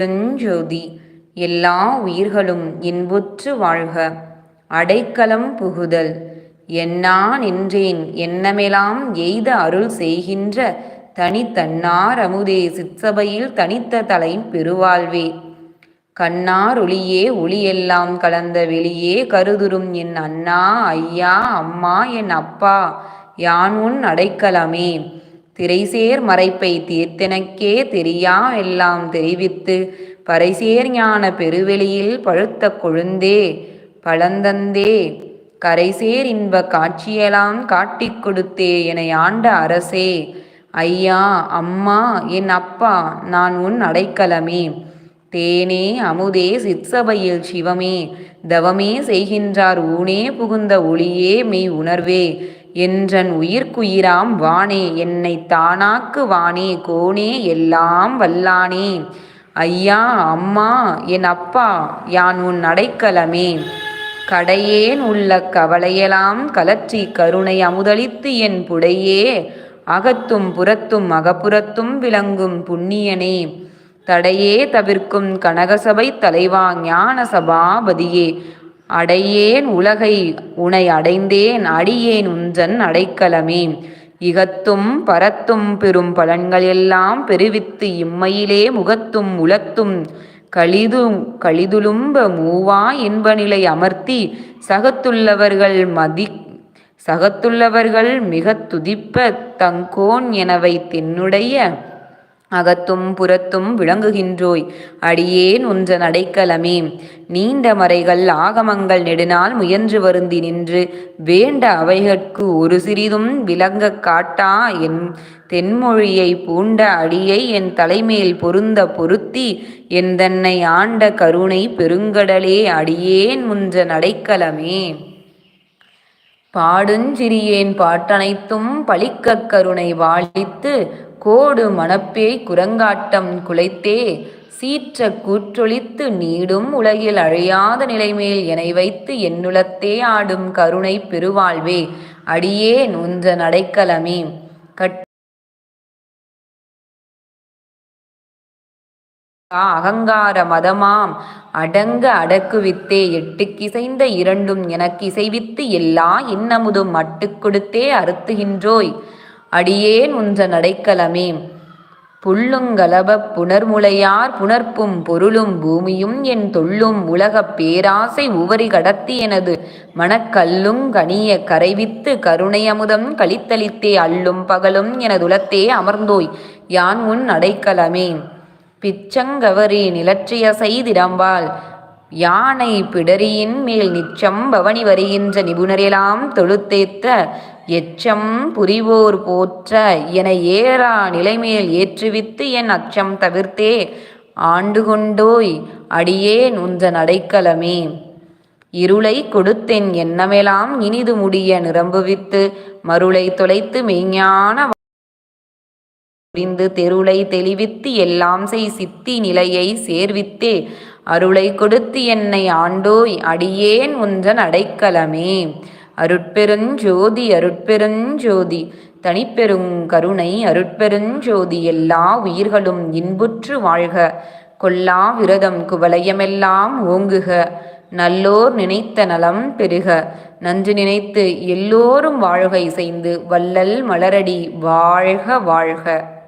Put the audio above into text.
பெருஞ்சோதி எல்லா உயிர்களும் இன்புற்று வாழ்க. அடைக்கலம் புகுதல். என்னா நின்றேன் என்னமெலாம் எய்த அருள் செய்கின்ற தனித்தன்னார் அமுதே சிற்சபையில் தனித்த தலை பெருவாழ்வே. கண்ணார் ஒளியே ஒளியெல்லாம் கலந்த வெளியே கருதுரும் என் அண்ணா ஐயா அம்மா என் அப்பா யான் உன் அடைக்கலமே. திரைசேர் மறைப்பை தீர்த்தெனக்கே தெரியா எல்லாம் தெரிவித்து பறைசேர் ஞான பெருவெளியில் பழுத்த கொழுந்தே பழந்தந்தே கரைசேர் இன்ப காட்சியெல்லாம் காட்டிக் கொடுத்தே என ஆண்ட அரசே. ஐயா அம்மா என் அப்பா நான் உன் அடைக்கலமே. தேனே அமுதே சிற்சபையில் சிவமே தவமே செய்கின்றார் ஊனே புகுந்த ஒளியே மெய் உணர்வே என்றன் உயிர்க்குயிராம் வானே என்னை தானாக்கு வானே கோனே எல்லாம் வல்லானே. ஐயா அம்மா என் அப்பா யான் உன் அடைக்கலமே. கடையேன் உள்ள கவலையெல்லாம் கலற்றி கருணை அமுதளித்து என் புடையே அகத்தும் புறத்தும் அகப்புறத்தும் விளங்கும் புண்ணியனே. தடையே தவிர்க்கும் கனகசபை தலைவா ஞான சபாபதியே அடையேன் உலகை உனை அடைந்தேன் அடியேன் உஞ்சன் அடைக்கலமே. இகத்தும் பரத்தும் பெரும் பலன்கள் எல்லாம் பெருவித்து இம்மையிலே முகத்தும் உலத்தும். கழிது கழிதுலும்ப மூவா இன்ப நிலை அமர்த்தி சகத்துள்ளவர்கள் மதி சகத்துள்ளவர்கள் மிக துதிப்ப தங்கோன் எனவை தென்னுடைய அகத்தும் புறத்தும் விளங்குகின்றோய். அடியேன் உன்ற நடைக்கலமே. நீண்ட மறைகள் ஆகமங்கள் நெடுநாள் முயன்று வருந்தி நின்று. வேண்ட அவைகட்கு ஒரு சிறிதும் விளங்க காட்டா என் தென்மொழியை பூண்ட அடியை என் தலைமேல் பொருந்த பொருத்தி. எந்தன்னை ஆண்ட கருணை பெருங்கடலே அடியேன் முன்ற நடைக்கலமே. பாடுஞ்சிறியேன் பாட்டனைத்தும் பழிக்கக் கருணை வாழித்து. கோடு மணப்பேய் குரங்காட்டம் குலைத்தே சீற்ற கூற்றொழித்து நீடும் உலகில் அழியாத நிலைமேல் என வைத்து என்னுளத்தே ஆடும் கருணை பெருவாழ்வே அடியே நுன்ற நடைக்கலமே. கட் அகங்கார மதமாம் அடங்க அடக்குவித்தே எட்டுக்கிசைந்த இரண்டும் எனக்கு இசைவித்து எல்லா இன்னமுதும் மட்டுக் கொடுத்தே அறுத்துகின்றோய். அடியேன் உன்ற நடைக்கலமே. புல்லுங்கலப புனர்முளையார் புணர்ப்பும் பொருளும் பூமியும் என் தொல்லும் உலகப் பேராசை உவரி கடத்தி எனது மனக்கல்லும் கனிய கரைவித்து கருணையமுதம் கழித்தளித்தே அள்ளும் பகலும் எனதுலத்தே அமர்ந்தோய் யான் உன் அடைக்கலமே பிச்சங்கவரி நிலற்றிய செய்திடம்பால் யானை பிடரியின் மேல் நிச்சம் பவனி வருகின்ற நிபுணரெலாம் தொழுத்தேத்த எச்சம் புரிவோர் போற்ற என ஏறா நிலைமேல் ஏற்றுவித்து என் அச்சம் தவிர்த்தே ஆண்டு கொண்டோய் அடியேன் நுஞ்ச நடைக்கலமே. இருளை கொடுத்தென் எண்ணமெலாம் இனிது முடிய நிரம்புவித்து மருளை தொலைத்து மெய்ஞான புரிந்து தெருளை தெளிவித்து எல்லாம் செய் சித்தி நிலையை சேர்வித்தே அருளை கொடுத்து என்னை ஆண்டோய் அடியேன் உன்றன் அடைக்கலமே. அருட்பெருஞ்சோதி அருட்பெருஞ்சோதி தனிப்பெருங் கருணை அருட்பெருஞ்சோதி எல்லா உயிர்களும் இன்புற்று வாழ்க. கொல்லா விரதம் குவலயமெல்லாம் ஓங்குக. நல்லோர் நினைத்த நலம் பெருக. நன்று நினைத்து எல்லோரும் வாழ்கை செய்து வள்ளல் மலரடி வாழ்க வாழ்க.